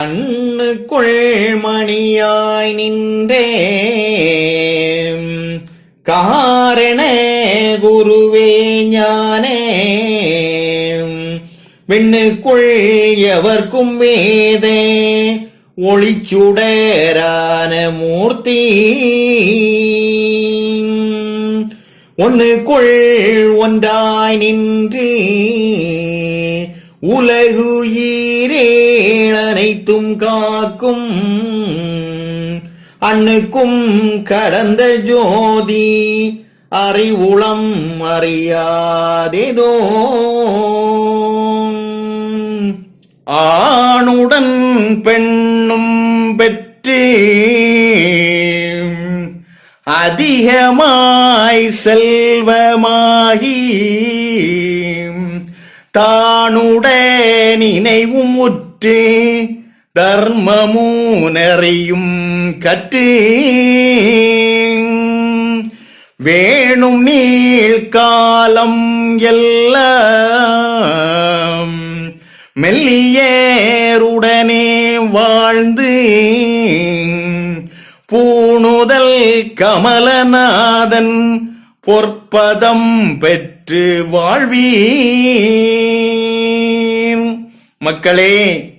கண்ணுக்குள் மணியாய் நின்றே. காரண குருவே ஞானே. விண்ணுக்குள் எவர்க்கும் வேதே. ஒளிச்சுடரான மூர்த்தி. ஒன்னுக்குள் ஒன்றாய் நின்று. உலகுயிரேன் அனைத்தும் காக்கும். அண்ணுக்கும் கடந்த ஜோதி அறிவுளம் அறியாதேதோ. ஆணுடன் பெண்ணும் பெற்று. அதிகமாய் செல்வமாகி. தானுட நினைவும் உற்று தர்மமும் நிறையும் கற்று. வேணும் நீள் காலம் எல்லாம் மெல்லியேருடனே வாழ்ந்து. பூணுதல் கமலநாதன் பொற்பதம் பெற்று வாழ்வீர். மக்களே